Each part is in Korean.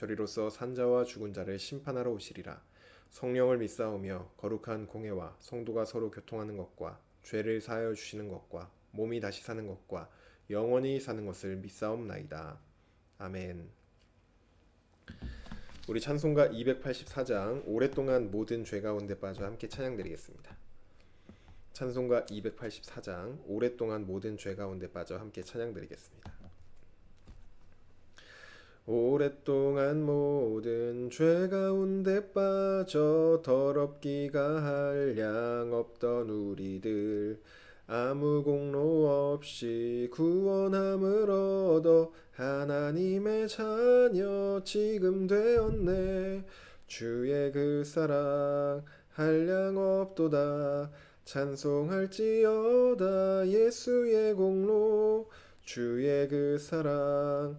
저리로서 산자와 죽은 자를 심판하러 오시리라. 성령을 믿사오며 거룩한 공회와 성도가 서로 교통하는 것과 죄를 사하여 주시는 것과 몸이 다시 사는 것과 영원히 사는 것을 믿사옵나이다. 아멘. 우리 찬송가 284장 오랫동안 모든 죄 가운데 빠져 함께 찬양드리겠습니다. 찬송가 284장 오랫동안 모든 죄 가운데 빠져 함께 찬양드리겠습니다. 오랫동안 모든 죄 가운데 빠져 더럽기가 한량 없던 우리들. 아무 공로 없이 구원함을 얻어 하나님의 자녀 지금 되었네. 주의 그 사랑 한량 없도다. 찬송할지어다. 예수의 공로. 주의 그 사랑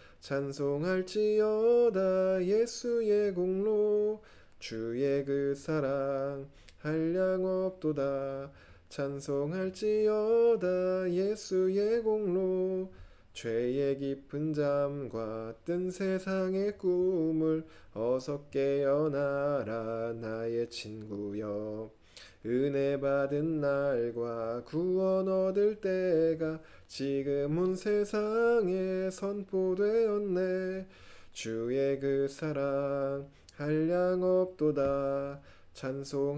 찬송할지어다 예수의 공로 주의 그 사랑 한량 없도다. 찬송할지어다 예수의 공로 죄의 깊은 잠과 뜬 세상의 꿈을 어서 깨어나라 나의 친구여 은혜 받은 날과 구원 얻을 때가 지금은 세상에 선포되었네. 주의 그 사랑 한량 없도다. 찬송할지어다.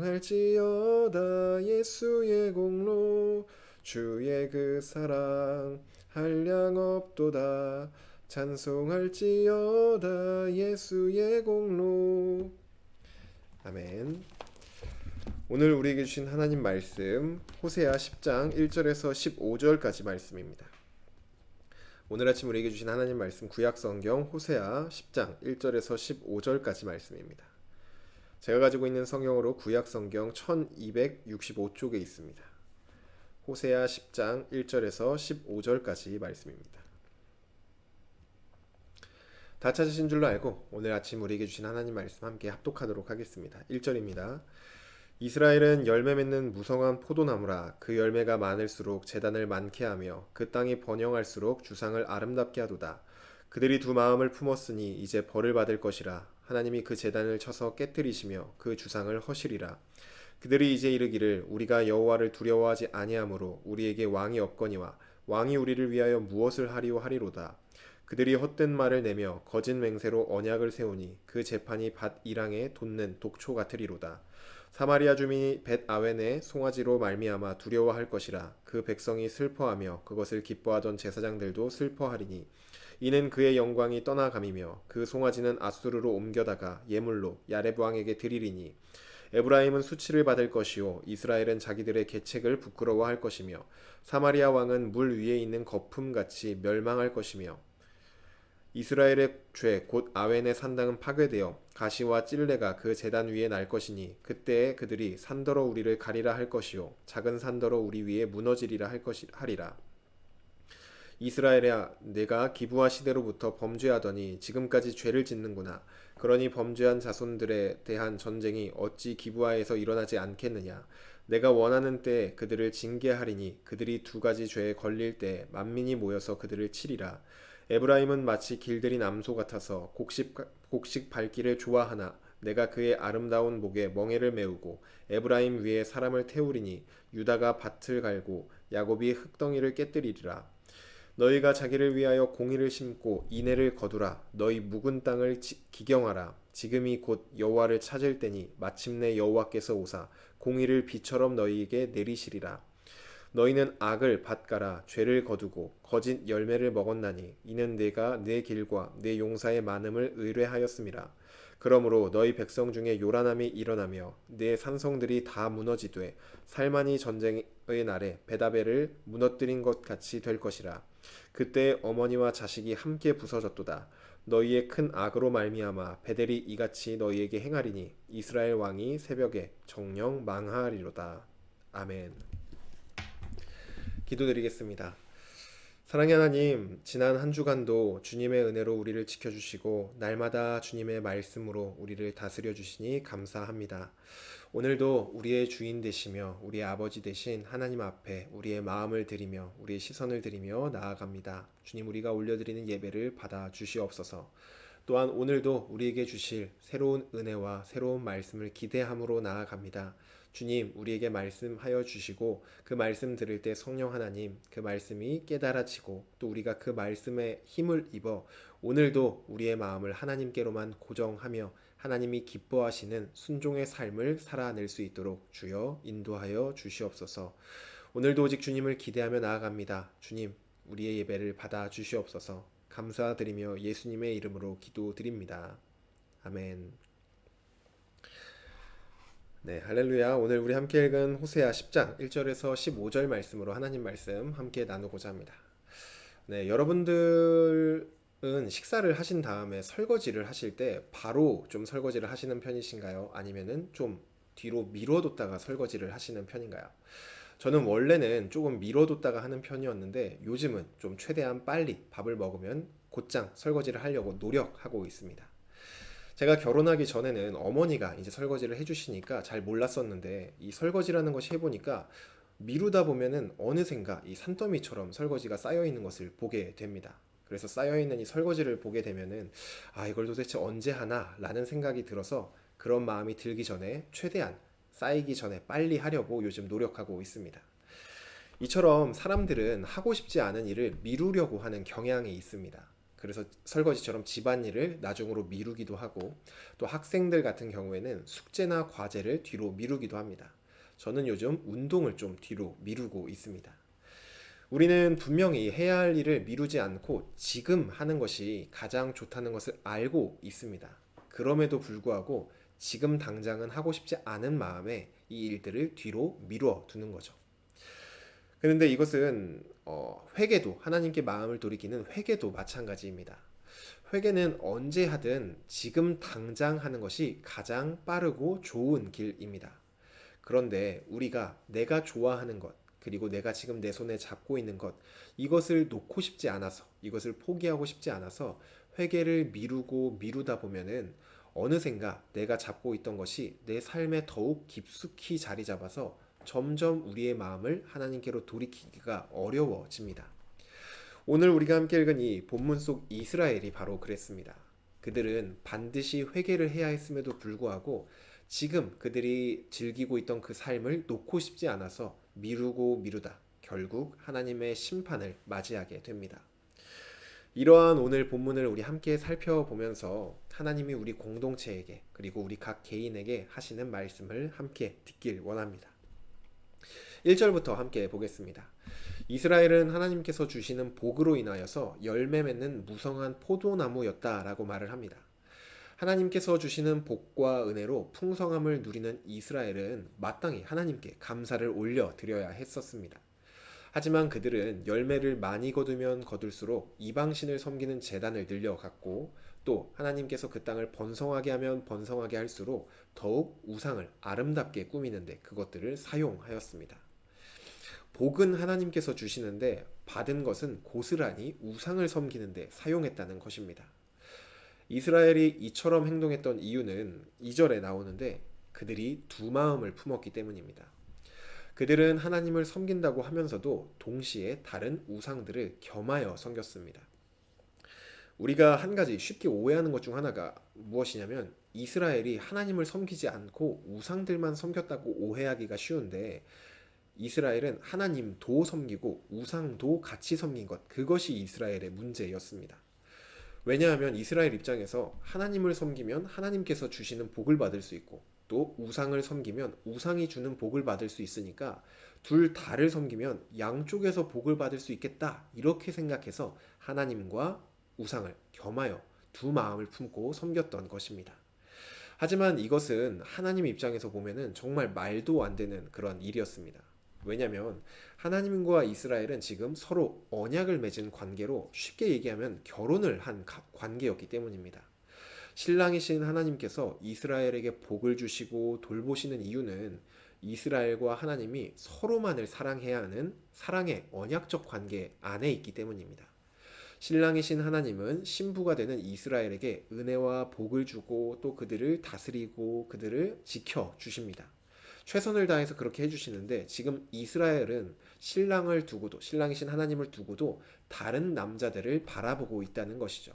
예수의 공로. 주의 그 사랑 한량 없도다. 찬송할지어다. 예수의 공로. 아멘 오늘 우리에게 주신 하나님 말씀 호세아 10장 1절에서 15절까지 말씀입니다. 오늘 아침 우리에게 주신 하나님 말씀 구약 성경 호세아 10장 1절에서 15절까지 말씀입니다. 제가 가지고 있는 성경으로 구약 성경 1265쪽에 있습니다. 호세아 10장 1절에서 15절까지 말씀입니다. 다 찾으신 줄로 알고 오늘 아침 우리에게 주신 하나님 말씀 함께 합독하도록 하겠습니다. 1절입니다. 이스라엘은 열매 맺는 무성한 포도나무라 그 열매가 많을수록 재단을 많게 하며 그 땅이 번영할수록 주상을 아름답게 하도다. 그들이 두 마음을 품었으니 이제 벌을 받을 것이라 하나님이 그 재단을 쳐서 깨뜨리시며 그 주상을 허시리라. 그들이 이제 이르기를 우리가 여호와를 두려워하지 아니하므로 우리에게 왕이 없거니와 왕이 우리를 위하여 무엇을 하리오 하리로다. 그들이 헛된 말을 내며 거짓 맹세로 언약을 세우니 그 재판이 밭 이랑에 돋는 독초 같으리로다. 사마리아 주민이 벳 아웬의 송아지로 말미암아 두려워할 것이라 그 백성이 슬퍼하며 그것을 기뻐하던 제사장들도 슬퍼하리니 이는 그의 영광이 떠나감이며 그 송아지는 아수르로 옮겨다가 예물로 야레브 왕에게 드리리니 에브라임은 수치를 받을 것이요 이스라엘은 자기들의 계책을 부끄러워할 것이며 사마리아 왕은 물 위에 있는 거품같이 멸망할 것이며 이스라엘의 죄 곧 아웬의 산당은 파괴되어 가시와 찔레가 그 재단 위에 날 것이니 그때에 그들이 산더러 우리를 가리라 할 것이요. 작은 산더러 우리 위에 무너지리라 할 것이 하리라. 이스라엘아 내가 기부와 시대로부터 범죄하더니 지금까지 죄를 짓는구나. 그러니 범죄한 자손들에 대한 전쟁이 어찌 기부하에서 일어나지 않겠느냐 내가 원하는 때에 그들을 징계하리니 그들이 두 가지 죄에 걸릴 때 만민이 모여서 그들을 치리라. 에브라임은 마치 길들인 암소 같아서 곡식, 곡식 밟기를 좋아하나 내가 그의 아름다운 목에 멍에를 메우고 에브라임 위에 사람을 태우리니 유다가 밭을 갈고 야곱이 흙덩이를 깨뜨리리라. 너희가 자기를 위하여 공의를 심고 인애를 거두라. 너희 묵은 땅을 지- 기경하라. 지금이 곧 여호와를 찾을 때니 마침내 여호와께서 오사 공의를 비처럼 너희에게 내리시리라. 너희는 악을 밭가라 죄를 거두고 거짓 열매를 먹었나니 이는 내가 내 길과 내 용사의 많음을 의뢰하였음이라 그러므로 너희 백성 중에 요란함이 일어나며 내 산성들이 다 무너지되 살만이 전쟁의 날에 베다벨을 무너뜨린 것 같이 될 것이라 그때 어머니와 자식이 함께 부서졌도다 너희의 큰 악으로 말미암아 베델이 이같이 너희에게 행하리니 이스라엘 왕이 새벽에 정령 망하리로다 아멘 기도드리겠습니다. 사랑의 하나님, 지난 한 주간도 주님의 은혜로 우리를 지켜주시고 날마다 주님의 말씀으로 우리를 다스려 주시니 감사합니다. 오늘도 우리의 주인 되시며 우리의 아버지 되신 하나님 앞에 우리의 마음을 드리며 우리의 시선을 드리며 나아갑니다. 주님 우리가 올려드리는 예배를 받아 주시옵소서. 또한 오늘도 우리에게 주실 새로운 은혜와 새로운 말씀을 기대함으로 나아갑니다. 주님, 우리에게 말씀하여 주시고 그 말씀 들을 때 성령 하나님 그 말씀이 깨달아지고 또 우리가 그 말씀에 힘을 입어 오늘도 우리의 마음을 하나님께로만 고정하며 하나님이 기뻐하시는 순종의 삶을 살아낼 수 있도록 주여 인도하여 주시옵소서. 오늘도 오직 주님을 기대하며 나아갑니다. 주님, 우리의 예배를 받아 주시옵소서. 감사드리며 예수님의 이름으로 기도드립니다. 아멘. 네, 할렐루야. 오늘 우리 함께 읽은 호세아 10장 1절에서 15절 말씀으로 하나님 말씀 함께 나누고자 합니다. 네, 여러분들은 식사를 하신 다음에 설거지를 하실 때 바로 좀 설거지를 하시는 편이신가요? 아니면은 좀 뒤로 미뤄뒀다가 설거지를 하시는 편인가요? 저는 원래는 조금 미뤄뒀다가 하는 편이었는데 요즘은 좀 최대한 빨리 밥을 먹으면 곧장 설거지를 하려고 노력하고 있습니다. 제가 결혼하기 전에는 어머니가 이제 설거지를 해주시니까 잘 몰랐었는데 이 설거지라는 것이 해보니까 미루다 보면은 어느샌가 이 산더미처럼 설거지가 쌓여 있는 것을 보게 됩니다. 그래서 쌓여 있는 이 설거지를 보게 되면은 아 이걸 도대체 언제 하나라는 생각이 들어서 그런 마음이 들기 전에 최대한 쌓이기 전에 빨리 하려고 요즘 노력하고 있습니다. 이처럼 사람들은 하고 싶지 않은 일을 미루려고 하는 경향이 있습니다. 그래서 설거지처럼 집안일을 나중으로 미루기도 하고 또 학생들 같은 경우에는 숙제나 과제를 뒤로 미루기도 합니다. 저는 요즘 운동을 좀 뒤로 미루고 있습니다. 우리는 분명히 해야 할 일을 미루지 않고 지금 하는 것이 가장 좋다는 것을 알고 있습니다. 그럼에도 불구하고 지금 당장은 하고 싶지 않은 마음에 이 일들을 뒤로 미루어 두는 거죠. 그런데 이것은 어, 회개도 하나님께 마음을 돌이키는 회개도 마찬가지입니다. 회개는 언제 하든 지금 당장 하는 것이 가장 빠르고 좋은 길입니다. 그런데 우리가 내가 좋아하는 것, 그리고 내가 지금 내 손에 잡고 있는 것, 이것을 놓고 싶지 않아서, 이것을 포기하고 싶지 않아서 회개를 미루고 미루다 보면은 어느샌가 내가 잡고 있던 것이 내 삶에 더욱 깊숙이 자리 잡아서 점점 우리의 마음을 하나님께로 돌이키기가 어려워집니다. 오늘 우리가 함께 읽은 이 본문 속 이스라엘이 바로 그랬습니다. 그들은 반드시 회개를 해야 했음에도 불구하고 지금 그들이 즐기고 있던 그 삶을 놓고 싶지 않아서 미루고 미루다 결국 하나님의 심판을 맞이하게 됩니다. 이러한 오늘 본문을 우리 함께 살펴보면서 하나님이 우리 공동체에게 그리고 우리 각 개인에게 하시는 말씀을 함께 듣길 원합니다. 1절부터 함께 보겠습니다. 이스라엘은 하나님께서 주시는 복으로 인하여서 열매 맺는 무성한 포도나무였다라고 말을 합니다. 하나님께서 주시는 복과 은혜로 풍성함을 누리는 이스라엘은 마땅히 하나님께 감사를 올려 드려야 했었습니다. 하지만 그들은 열매를 많이 거두면 거둘수록 이방신을 섬기는 재단을 늘려갔고 또 하나님께서 그 땅을 번성하게 하면 번성하게 할수록 더욱 우상을 아름답게 꾸미는데 그것들을 사용하였습니다. 복은 하나님께서 주시는데 받은 것은 고스란히 우상을 섬기는 데 사용했다는 것입니다. 이스라엘이 이처럼 행동했던 이유는 2절에 나오는데 그들이 두 마음을 품었기 때문입니다. 그들은 하나님을 섬긴다고 하면서도 동시에 다른 우상들을 겸하여 섬겼습니다. 우리가 한 가지 쉽게 오해하는 것 중 하나가 무엇이냐면 이스라엘이 하나님을 섬기지 않고 우상들만 섬겼다고 오해하기가 쉬운데 이스라엘은 하나님도 섬기고 우상도 같이 섬긴 것 그것이 이스라엘의 문제였습니다. 왜냐하면 이스라엘 입장에서 하나님을 섬기면 하나님께서 주시는 복을 받을 수 있고 또 우상을 섬기면 우상이 주는 복을 받을 수 있으니까 둘 다를 섬기면 양쪽에서 복을 받을 수 있겠다 이렇게 생각해서 하나님과 우상을 겸하여 두 마음을 품고 섬겼던 것입니다. 하지만 이것은 하나님 입장에서 보면은 정말 말도 안 되는 그런 일이었습니다. 왜냐하면 하나님과 이스라엘은 지금 서로 언약을 맺은 관계로 쉽게 얘기하면 결혼을 한 가- 관계였기 때문입니다. 신랑이신 하나님께서 이스라엘에게 복을 주시고 돌보시는 이유는 이스라엘과 하나님이 서로만을 사랑해야 하는 사랑의 언약적 관계 안에 있기 때문입니다. 신랑이신 하나님은 신부가 되는 이스라엘에게 은혜와 복을 주고 또 그들을 다스리고 그들을 지켜 주십니다. 최선을 다해서 그렇게 해주시는데 지금 이스라엘은 신랑을 두고도 신랑이신 하나님을 두고도 다른 남자들을 바라보고 있다는 것이죠.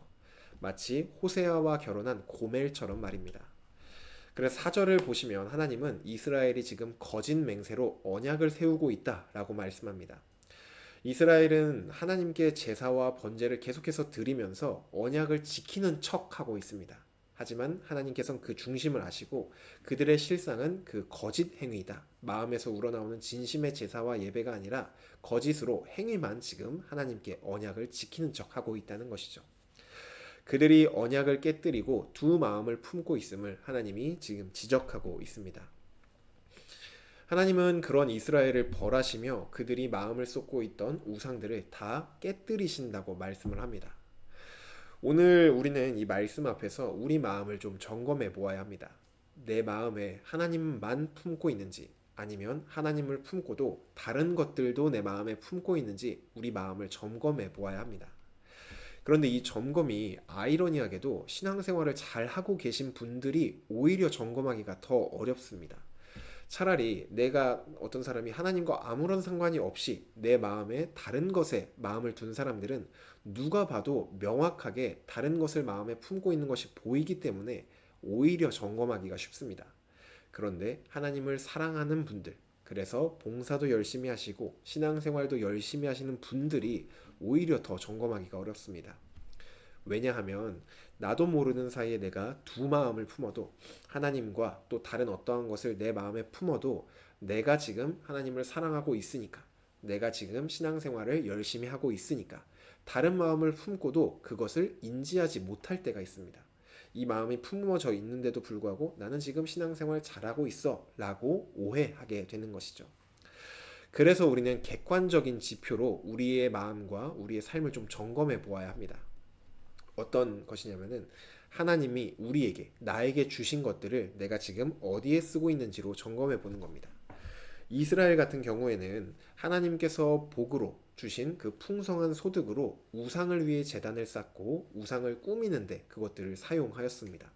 마치 호세아와 결혼한 고멜처럼 말입니다. 그래서 사절을 보시면 하나님은 이스라엘이 지금 거짓 맹세로 언약을 세우고 있다라고 말씀합니다. 이스라엘은 하나님께 제사와 번제를 계속해서 드리면서 언약을 지키는 척 하고 있습니다. 하지만 하나님께서는 그 중심을 아시고 그들의 실상은 그 거짓 행위다. 마음에서 우러나오는 진심의 제사와 예배가 아니라 거짓으로 행위만 지금 하나님께 언약을 지키는 척 하고 있다는 것이죠. 그들이 언약을 깨뜨리고 두 마음을 품고 있음을 하나님이 지금 지적하고 있습니다. 하나님은 그런 이스라엘을 벌하시며 그들이 마음을 쏟고 있던 우상들을 다 깨뜨리신다고 말씀을 합니다. 오늘 우리는 이 말씀 앞에서 우리 마음을 좀 점검해 보아야 합니다. 내 마음에 하나님만 품고 있는지 아니면 하나님을 품고도 다른 것들도 내 마음에 품고 있는지 우리 마음을 점검해 보아야 합니다. 그런데 이 점검이 아이러니하게도 신앙생활을 잘 하고 계신 분들이 오히려 점검하기가 더 어렵습니다. 차라리 내가 어떤 사람이 하나님과 아무런 상관이 없이 내 마음에 다른 것에 마음을 둔 사람들은 누가 봐도 명확하게 다른 것을 마음에 품고 있는 것이 보이기 때문에 오히려 점검하기가 쉽습니다. 그런데 하나님을 사랑하는 분들, 그래서 봉사도 열심히 하시고 신앙생활도 열심히 하시는 분들이 오히려 더 점검하기가 어렵습니다. 왜냐하면 나도 모르는 사이에 내가 두 마음을 품어도 하나님과 또 다른 어떠한 것을 내 마음에 품어도 내가 지금 하나님을 사랑하고 있으니까 내가 지금 신앙생활을 열심히 하고 있으니까 다른 마음을 품고도 그것을 인지하지 못할 때가 있습니다. 이 마음이 품어져 있는데도 불구하고 나는 지금 신앙생활 잘하고 있어 라고 오해하게 되는 것이죠. 그래서 우리는 객관적인 지표로 우리의 마음과 우리의 삶을 좀 점검해 보아야 합니다. 어떤 것이냐면은 하나님이 우리에게 나에게 주신 것들을 내가 지금 어디에 쓰고 있는지로 점검해 보는 겁니다. 이스라엘 같은 경우에는 하나님께서 복으로 주신 그 풍성한 소득으로 우상을 위해 재단을 쌓고 우상을 꾸미는데 그것들을 사용하였습니다.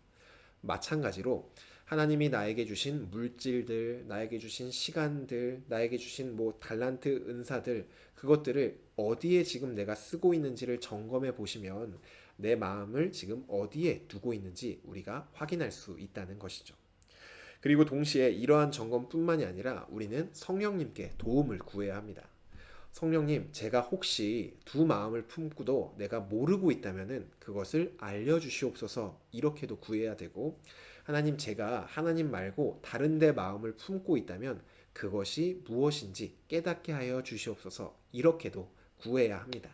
마찬가지로 하나님이 나에게 주신 물질들, 나에게 주신 시간들, 나에게 주신 뭐 달란트 은사들 그것들을 어디에 지금 내가 쓰고 있는지를 점검해 보시면 내 마음을 지금 어디에 두고 있는지 우리가 확인할 수 있다는 것이죠. 그리고 동시에 이러한 점검뿐만이 아니라 우리는 성령님께 도움을 구해야 합니다. 성령님, 제가 혹시 두 마음을 품고도 내가 모르고 있다면은 그것을 알려주시옵소서 이렇게도 구해야 되고 하나님 제가 하나님 말고 다른 데 마음을 품고 있다면 그것이 무엇인지 깨닫게 하여 주시옵소서 이렇게도 구해야 합니다.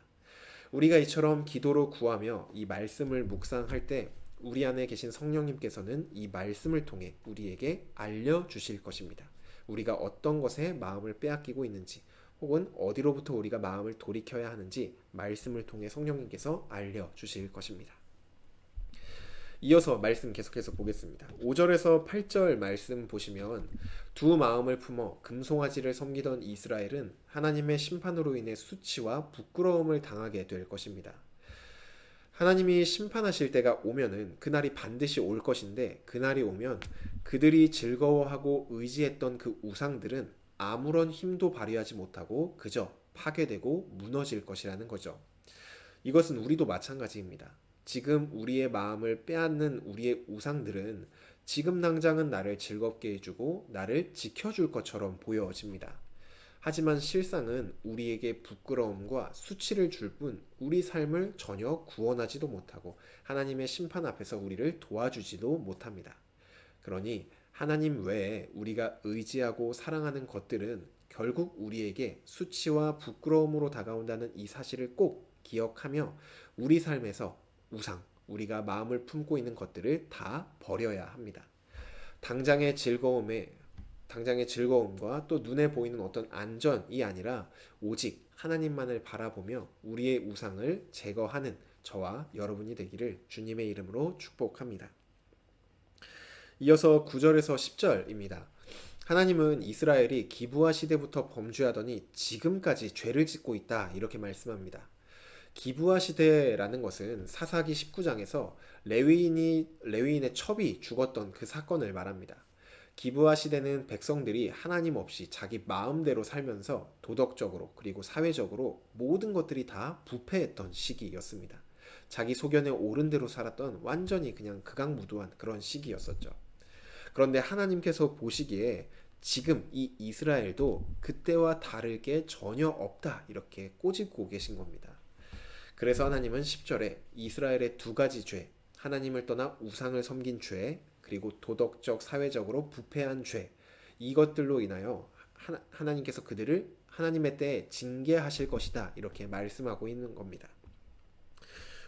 우리가 이처럼 기도로 구하며 이 말씀을 묵상할 때 우리 안에 계신 성령님께서는 이 말씀을 통해 우리에게 알려 주실 것입니다. 우리가 어떤 것에 마음을 빼앗기고 있는지 혹은 어디로부터 우리가 마음을 돌이켜야 하는지 말씀을 통해 성령님께서 알려 주실 것입니다. 이어서 말씀 계속해서 보겠습니다. 5절에서 8절 말씀 보시면 두 마음을 품어 금송아지를 섬기던 이스라엘은 하나님의 심판으로 인해 수치와 부끄러움을 당하게 될 것입니다. 하나님이 심판하실 때가 오면은 그날이 반드시 올 것인데 그날이 오면 그들이 즐거워하고 의지했던 그 우상들은 아무런 힘도 발휘하지 못하고 그저 파괴되고 무너질 것이라는 거죠. 이것은 우리도 마찬가지입니다. 지금 우리의 마음을 빼앗는 우리의 우상들은 지금 당장은 나를 즐겁게 해주고 나를 지켜줄 것처럼 보여집니다. 하지만 실상은 우리에게 부끄러움과 수치를 줄 뿐 우리 삶을 전혀 구원하지도 못하고 하나님의 심판 앞에서 우리를 도와주지도 못합니다. 그러니 하나님 외에 우리가 의지하고 사랑하는 것들은 결국 우리에게 수치와 부끄러움으로 다가온다는 이 사실을 꼭 기억하며 우리 삶에서 우상, 우리가 마음을 품고 있는 것들을 다 버려야 합니다. 당장의 즐거움에 당장의 즐거움과 또 눈에 보이는 어떤 안전이 아니라 오직 하나님만을 바라보며 우리의 우상을 제거하는 저와 여러분이 되기를 주님의 이름으로 축복합니다. 이어서 9절에서 10절입니다. 하나님은 이스라엘이 기부와 시대부터 범죄하더니 지금까지 죄를 짓고 있다 이렇게 말씀합니다. 기부와 시대라는 것은 사사기 19장에서 레위인이 레위인의 첩이 죽었던 그 사건을 말합니다. 기부와 시대는 백성들이 하나님 없이 자기 마음대로 살면서 도덕적으로 그리고 사회적으로 모든 것들이 다 부패했던 시기였습니다. 자기 소견에 옳은 대로 살았던 완전히 그냥 극악무도한 그런 시기였었죠. 그런데 하나님께서 보시기에 지금 이 이스라엘도 그때와 다를 게 전혀 없다 이렇게 꼬집고 계신 겁니다. 그래서 하나님은 10절에 이스라엘의 두 가지 죄, 하나님을 떠나 우상을 섬긴 죄, 그리고 도덕적 사회적으로 부패한 죄 이것들로 인하여 하나, 하나님께서 그들을 하나님의 때에 징계하실 것이다 이렇게 말씀하고 있는 겁니다.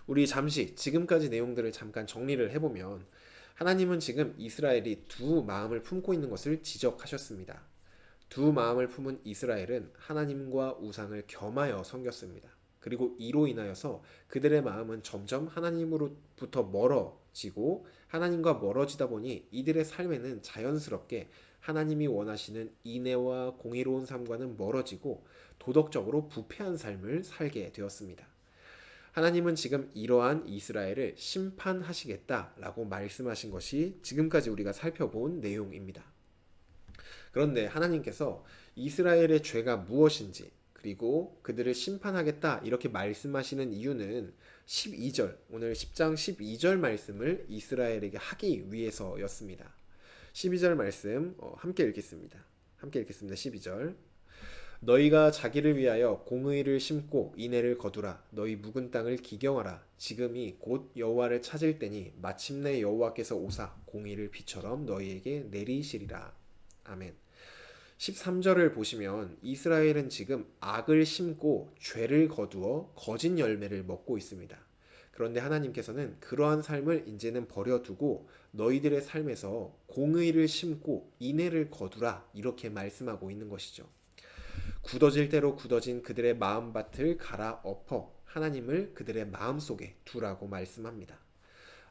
우리 잠시 지금까지 내용들을 잠깐 정리를 해보면 하나님은 지금 이스라엘이 두 마음을 품고 있는 것을 지적하셨습니다. 두 마음을 품은 이스라엘은 하나님과 우상을 겸하여 섬겼습니다. 그리고 이로 인하여서 그들의 마음은 점점 하나님으로부터 멀어지고 하나님과 멀어지다 보니 이들의 삶에는 자연스럽게 하나님이 원하시는 인애와 공의로운 삶과는 멀어지고 도덕적으로 부패한 삶을 살게 되었습니다. 하나님은 지금 이러한 이스라엘을 심판하시겠다라고 말씀하신 것이 지금까지 우리가 살펴본 내용입니다. 그런데 하나님께서 이스라엘의 죄가 무엇인지 그리고 그들을 심판하겠다 이렇게 말씀하시는 이유는 12절 오늘 10장 12절 말씀을 이스라엘에게 하기 위해서였습니다. 12절 말씀 어, 함께 읽겠습니다. 함께 읽겠습니다. 12절 너희가 자기를 위하여 공의를 심고 인애를 거두라 너희 묵은 땅을 기경하라 지금이 곧 여호와를 찾을 때니 마침내 여호와께서 오사 공의를 비처럼 너희에게 내리시리라 아멘 13절을 보시면 이스라엘은 지금 악을 심고 죄를 거두어 거짓 열매를 먹고 있습니다. 그런데 하나님께서는 그러한 삶을 이제는 버려두고 너희들의 삶에서 공의를 심고 인애를 거두라 이렇게 말씀하고 있는 것이죠. 굳어질 대로 굳어진 그들의 마음밭을 갈아 엎어 하나님을 그들의 마음속에 두라고 말씀합니다.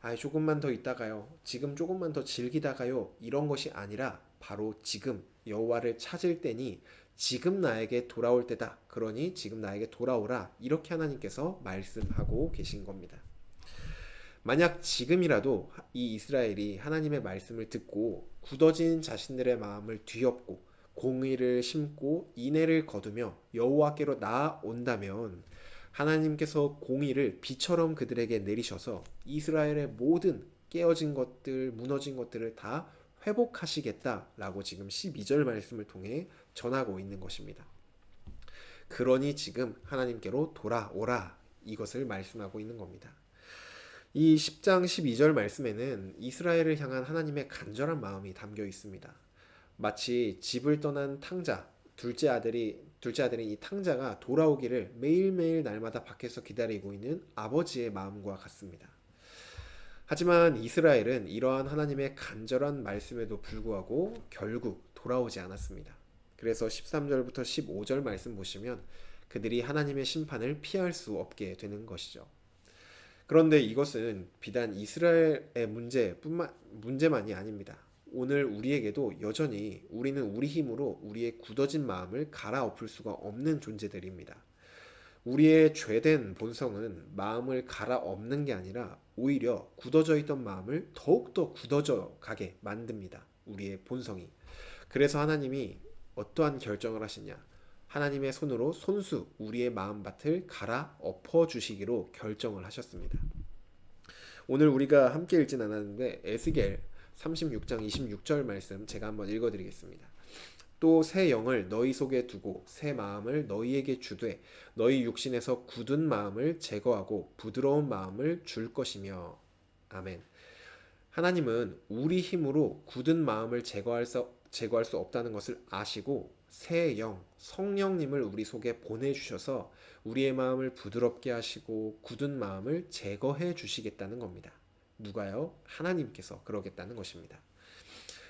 아, 조금만 더 있다가요. 지금 조금만 더 즐기다가요. 이런 것이 아니라 바로 지금 여호와를 찾을 때니 지금 나에게 돌아올 때다. 그러니 지금 나에게 돌아오라. 이렇게 하나님께서 말씀하고 계신 겁니다. 만약 지금이라도 이 이스라엘이 하나님의 말씀을 듣고 굳어진 자신들의 마음을 뒤엎고 공의를 심고 인애를 거두며 여호와께로 나아온다면 하나님께서 공의를 비처럼 그들에게 내리셔서 이스라엘의 모든 깨어진 것들, 무너진 것들을 다 회복하시겠다라고 지금 12절 말씀을 통해 전하고 있는 것입니다. 그러니 지금 하나님께로 돌아오라 이것을 말씀하고 있는 겁니다. 이 10장 12절 말씀에는 이스라엘을 향한 하나님의 간절한 마음이 담겨 있습니다. 마치 집을 떠난 탕자, 둘째 아들이 둘째 아들인 이 탕자가 돌아오기를 매일매일 날마다 밖에서 기다리고 있는 아버지의 마음과 같습니다. 하지만 이스라엘은 이러한 하나님의 간절한 말씀에도 불구하고 결국 돌아오지 않았습니다. 그래서 13절부터 15절 말씀 보시면 그들이 하나님의 심판을 피할 수 없게 되는 것이죠. 그런데 이것은 비단 이스라엘의 문제뿐만 문제만이 아닙니다. 오늘 우리에게도 여전히 우리는 우리 힘으로 우리의 굳어진 마음을 갈아엎을 수가 없는 존재들입니다. 우리의 죄된 본성은 마음을 갈아엎는 게 아니라 오히려 굳어져 있던 마음을 더욱더 굳어져 가게 만듭니다. 우리의 본성이. 그래서 하나님이 어떠한 결정을 하시냐? 하나님의 손으로 손수 우리의 마음밭을 갈아 엎어 주시기로 결정을 하셨습니다. 오늘 우리가 함께 읽진 않았는데 에스겔 36장 26절 말씀 제가 한번 읽어 드리겠습니다. 또 새 영을 너희 속에 두고 새 마음을 너희에게 주되 너희 육신에서 굳은 마음을 제거하고 부드러운 마음을 줄 것이며 아멘. 하나님은 우리 힘으로 굳은 마음을 제거할 수, 제거할 수 없다는 것을 아시고 새 영, 성령님을 우리 속에 보내주셔서 우리의 마음을 부드럽게 하시고 굳은 마음을 제거해 주시겠다는 겁니다. 누가요? 하나님께서 그러겠다는 것입니다.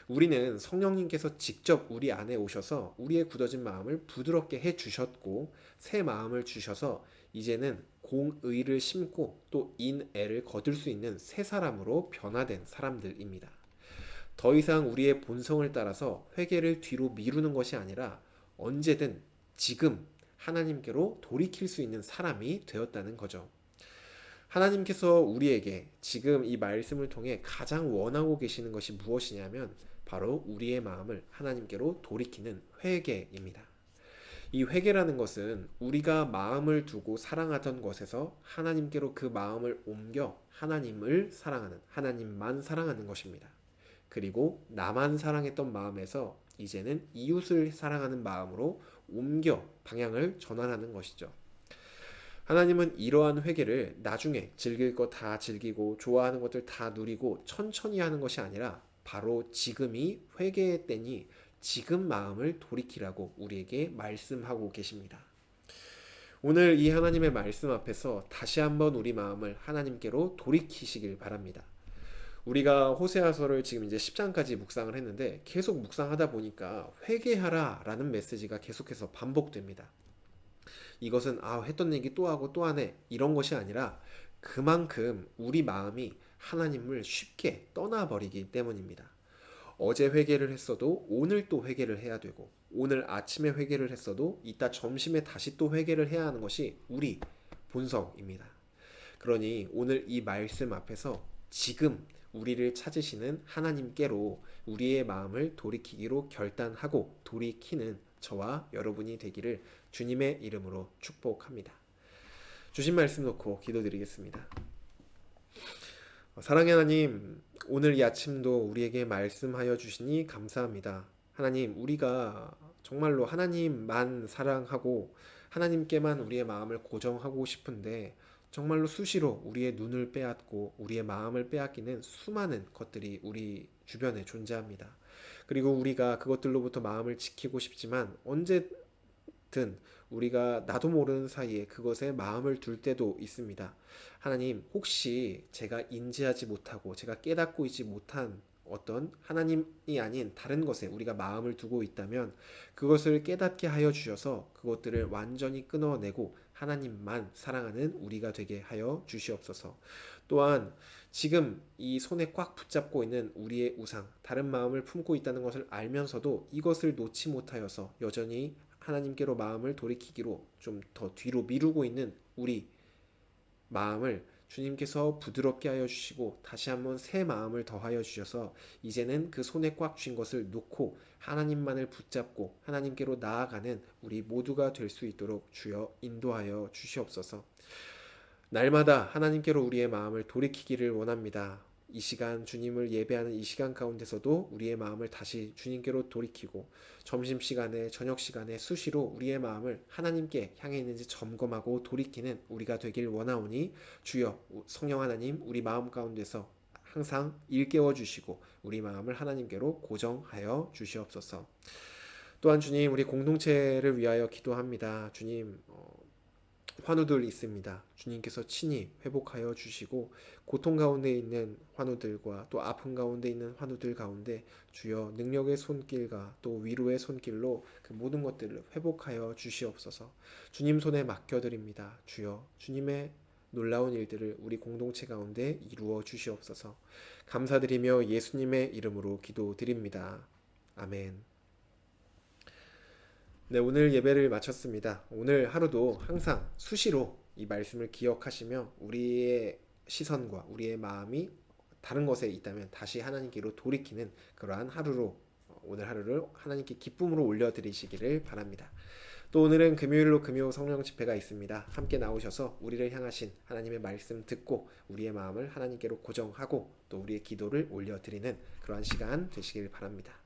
우리는 성령님께서 직접 우리 안에 오셔서 우리의 굳어진 마음을 부드럽게 해 주셨고 새 마음을 주셔서 이제는 공의를 심고 또 인애를 거둘 수 있는 새 사람으로 변화된 사람들입니다. 더 이상 우리의 본성을 따라서 회개를 뒤로 미루는 것이 아니라 언제든 지금 하나님께로 돌이킬 수 있는 사람이 되었다는 거죠. 하나님께서 우리에게 지금 이 말씀을 통해 가장 원하고 계시는 것이 무엇이냐면 바로 우리의 마음을 하나님께로 돌이키는 회개입니다. 이 회개라는 것은 우리가 마음을 두고 사랑하던 것에서 하나님께로 그 마음을 옮겨 하나님을 사랑하는, 하나님만 사랑하는 것입니다. 그리고 나만 사랑했던 마음에서 이제는 이웃을 사랑하는 마음으로 옮겨 방향을 전환하는 것이죠. 하나님은 이러한 회개를 나중에 즐길 거다 즐기고 좋아하는 것들 다 누리고 천천히 하는 것이 아니라 바로 지금이 회개의 때니 지금 마음을 돌이키라고 우리에게 말씀하고 계십니다. 오늘 이 하나님의 말씀 앞에서 다시 한번 우리 마음을 하나님께로 돌이키시길 바랍니다. 우리가 호세아서를 지금 이제 10장까지 묵상을 했는데 계속 묵상하다 보니까 회개하라 라는 메시지가 계속해서 반복됩니다. 이것은 아 했던 얘기 또 하고 또 하네 이런 것이 아니라 그만큼 우리 마음이 하나님을 쉽게 떠나버리기 때문입니다. 어제 회개를 했어도 오늘 또 회개를 해야 되고 오늘 아침에 회개를 했어도 이따 점심에 다시 또 회개를 해야 하는 것이 우리 본성입니다. 그러니 오늘 이 말씀 앞에서 지금 우리를 찾으시는 하나님께로 우리의 마음을 돌이키기로 결단하고 돌이키는 저와 여러분이 되기를 주님의 이름으로 축복합니다. 주신 말씀 놓고 기도드리겠습니다. 사랑의 하나님, 오늘 이 아침도 우리에게 말씀하여 주시니 감사합니다. 하나님, 우리가 정말로 하나님만 사랑하고 하나님께만 우리의 마음을 고정하고 싶은데 정말로 수시로 우리의 눈을 빼앗고 우리의 마음을 빼앗기는 수많은 것들이 우리 주변에 존재합니다. 그리고 우리가 그것들로부터 마음을 지키고 싶지만 언제 든 우리가 나도 모르는 사이에 그것에 마음을 둘 때도 있습니다. 하나님, 혹시 제가 인지하지 못하고 제가 깨닫고 있지 못한 어떤 하나님이 아닌 다른 것에 우리가 마음을 두고 있다면 그것을 깨닫게 하여 주셔서 그것들을 완전히 끊어내고 하나님만 사랑하는 우리가 되게 하여 주시옵소서. 또한 지금 이 손에 꽉 붙잡고 있는 우리의 우상, 다른 마음을 품고 있다는 것을 알면서도 이것을 놓지 못하여서 여전히 하나님께로 마음을 돌이키기로 좀 더 뒤로 미루고 있는 우리 마음을 주님께서 부드럽게 하여 주시고 다시 한번 새 마음을 더하여 주셔서 이제는 그 손에 꽉 쥔 것을 놓고 하나님만을 붙잡고 하나님께로 나아가는 우리 모두가 될 수 있도록 주여 인도하여 주시옵소서. 날마다 하나님께로 우리의 마음을 돌이키기를 원합니다. 이 시간 주님을 예배하는 이 시간 가운데서도 우리의 마음을 다시 주님께로 돌이키고 점심 시간에 저녁 시간에 수시로 우리의 마음을 하나님께 향해 있는지 점검하고 돌이키는 우리가 되길 원하오니 주여 성령 하나님 우리 마음 가운데서 항상 일깨워 주시고 우리 마음을 하나님께로 고정하여 주시옵소서. 또한 주님 우리 공동체를 위하여 기도합니다. 주님 어, 환우들 있습니다. 주님께서 친히 회복하여 주시고 고통 가운데 있는 환우들과 또 아픔 가운데 있는 환우들 가운데 주여 능력의 손길과 또 위로의 손길로 그 모든 것들을 회복하여 주시옵소서. 주님 손에 맡겨 드립니다. 주여 주님의 놀라운 일들을 우리 공동체 가운데 이루어 주시옵소서. 감사드리며 예수님의 이름으로 기도드립니다. 아멘. 네, 오늘 예배를 마쳤습니다. 오늘 하루도 항상 수시로 이 말씀을 기억하시며 우리의 시선과 우리의 마음이 다른 것에 있다면 다시 하나님께로 돌이키는 그러한 하루로 오늘 하루를 하나님께 기쁨으로 올려드리시기를 바랍니다. 또 오늘은 금요일로 금요 성령 집회가 있습니다. 함께 나오셔서 우리를 향하신 하나님의 말씀 듣고 우리의 마음을 하나님께로 고정하고 또 우리의 기도를 올려드리는 그러한 시간 되시길 바랍니다.